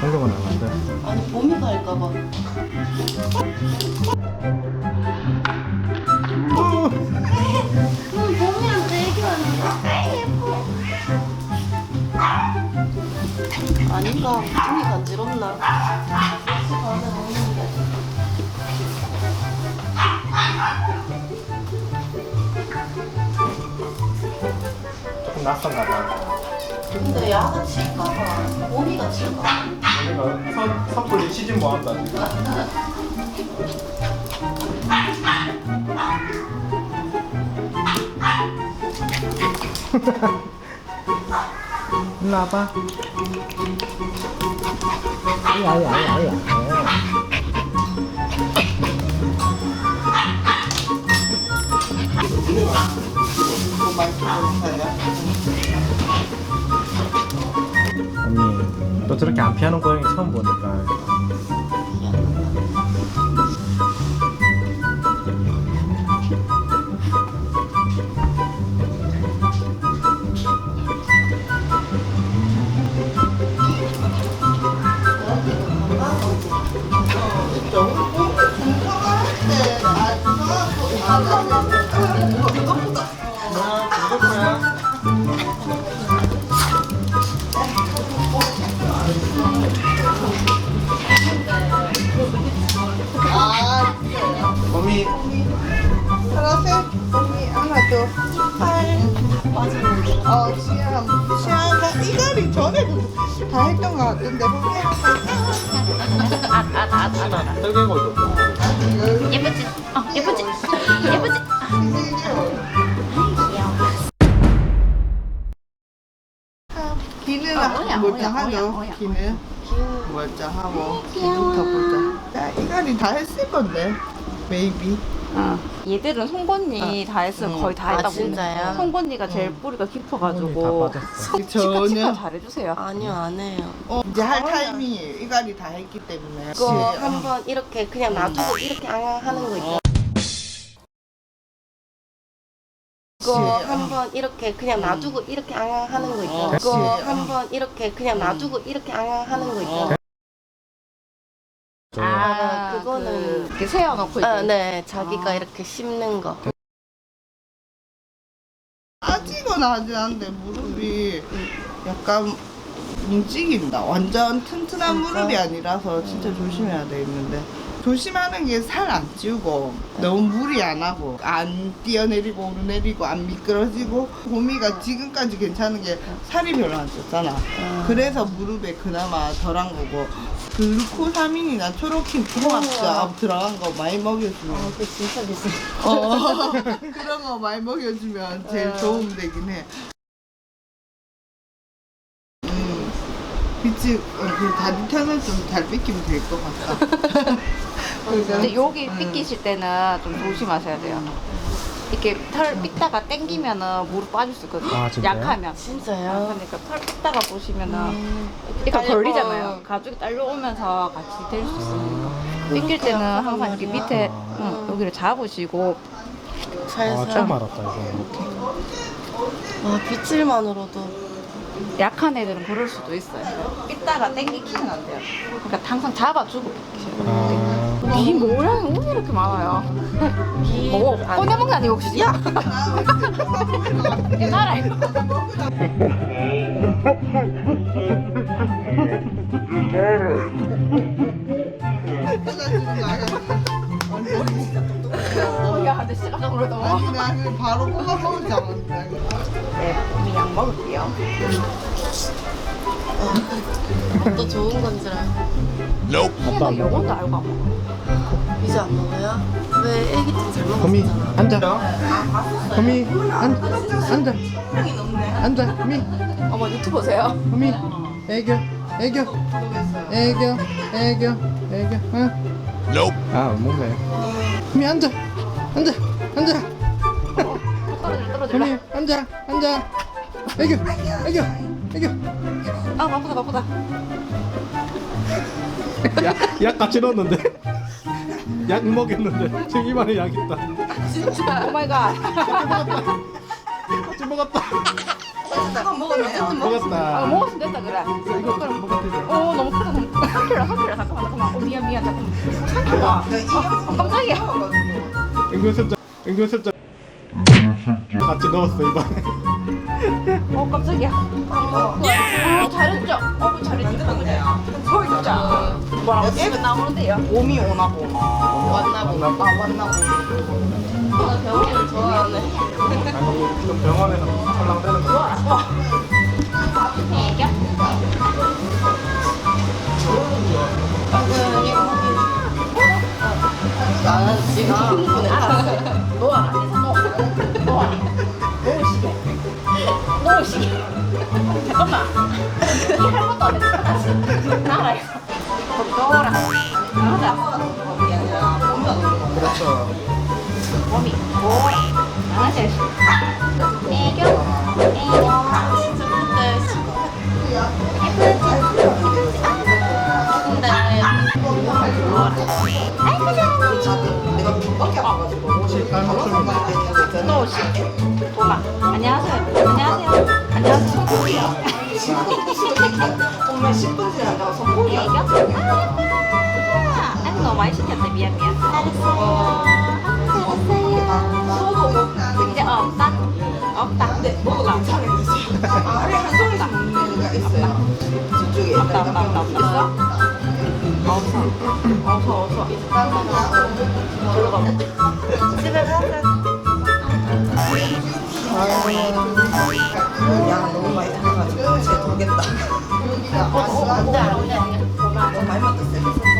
한동안 나간대. 아니 봄이 갈까봐. 봄이랑 되게 많은데 예뻐 아닌가 봄이 간지럽나? 낯선가 봐. 근데 야가 칠까봐 봄이가 칠까봐. 우리가 선, 선풀이 시즌 뭐 한다. 일로 와봐. 야야야야. 언니, 너 저렇게 안 피하는 고양이 처음 보니까. 범 파란색 언니 하나 더 이빨 어 치아 치아가 이갈이 전에도 다 했던 것 같은데 보면 떨개고 있어. 예쁘지? 어 예쁘지? 예쁘지? 기는 아, 멀쩡하죠 뭐야, 뭐야, 기는 멀쩡하고 기부터 보자 자 이갈이 다 했을 건데 베이비 어. 얘들은 송곳니 다 했으면 거의 다 아, 했다고. 진짜요? 송곳니가 제일 뿌리가 깊어가지고. 치과 전혀 잘해주세요. 아니요 안 해요. 어, 이제 할 타이밍이에요 이갈이 다 했기 때문에 그거 어. 한번 이렇게 그냥 놔두고 이렇게 앙 하는 거 있죠. 그거 그치. 한번 이렇게 그냥 놔두고 이렇게 앙 하는 거 있죠. 어. 한번 이렇게 그냥 놔두고 이렇게 앙 하는 거 있죠. 아, 그거는- 그, 이렇게 세워놓고 이제. 아, 네, 자기가 아. 이렇게 씹는 거. 아직은 하진 않는데 무릎이 약간 움직인다. 완전 튼튼한 진짜? 무릎이 아니라서 진짜 조심해야 되겠는데. 조심하는 게 살 안 찌우고 너무 무리 안 하고 안 뛰어내리고 오르내리고 안 미끄러지고 봄이가 지금까지 괜찮은 게 살이 별로 안 쪘잖아. 그래서 무릎에 그나마 덜한 거고 글루코사민이나 초록힌 고압자 들어간 거 많이 먹여주면 그 진짜 비싸. 어, 그런 거 많이 먹여주면 제일 도움 되긴 해. 빛이 어, 그 다리 털을 좀 잘 뺏기면 될 것 같다. 근데 여기 삐끼실 때는 좀 조심하셔야 돼요. 이렇게 털 삐다가 땡기면은 무릎 빠질 수 있거든요. 아, 진짜요? 약하면. 진짜요? 그러니까 털 삐다가 보시면은 음, 이렇게 딸려. 걸리잖아요. 가죽이 딸려오면서 같이 될 수 있으니까. 삐낄 때는 항상 이렇게 밑에 응, 여기를 잡으시고 아, 살살. 처음 알았다 이거. 와, 빗질만으로도. 약한 애들은 그럴 수도 있어요. 삐다가 땡기키면 안 돼요. 그러니까 항상 잡아주고. 아, 이 모양이 왜 이렇게 많아요? 뭐 꺼내 먹는 아니고 혹시? 야! 야 나라 이거. 어, 야, 근데 진짜 깜짝 놀랐다. 아니, 나 그냥 바로 뽑아 먹을 줄 알았는데. 네, 약 먹을게요. 또 좋은 건 줄 알고. 나 요것도 알고 안 먹어. 이제 안 먹어요? 왜 애기 때잘 범이 먹었잖아. 앉아. 범이 앉아. 앉아. 앉아. 범이. 어머 유튜브 보세요. 범이. 애교. 애교. 애교. 애교. 애교. 응. 아, 못 먹네. 범이 앉아. 앉아. 앉아. 떨어져 떨어져. 앉아. 앉아. 애교. 애교. 애교. 아 바쁘다 바쁘다. 약, 약 같이 넣었는데? 약 먹였는데 지금 입안에 약 있다 오 마이 갓. 좀 먹었다. 먹었네. 어쨌든 먹. 아, 먹었다. 먹었으면 됐다 그래. 이거 그럼 먹어도 되죠. 어 너무 크다 너무 크다. 삼킬로 삼킬로 잠깐만 잠깐만. 어 미안 미안 잠깐만. 삼킬로. 어, 깜짝이야. 은근 슬쩍 은근 슬쩍 같이 넣었어 이번에. 어 깜짝이야. 어 잘했죠. 어 잘했죠. 진짜. 뭐라고 게임 나오는데요. 옴이 오나 보. 왔나 보. 아 왔나 보. 배우기를 좋아하네. 아니 좀 병원에서 찰랑대는 거. 애교. 나는 지금? 너. 너 알아? 놓으시게. 놓으시게. 잠깐만. 나라 이거. 나가자. 그렇죠. 몸이. 오. 나가자. 애 도마. 안녕하세요. 안녕하세요. 안녕하세요. 손톱이요. 정말 10분 지나다가 선풍기가 애교. 아, 아이고 너무 많이 시켰네. 미안 미안. 알았어요. 먹어도 이제 없다. 없다. 근데 먹어도 괜찮은데 아래 한 손에서 먹는 애가 있어요. 저쪽에 없다 없다 없다. 있어? 없어. 없어 없어. 저로 가. 집에 가자. 양 너무 많이 들어가지고 쟤 알아 언제 알아. 너무 많이 먹었어요. 그렇네요.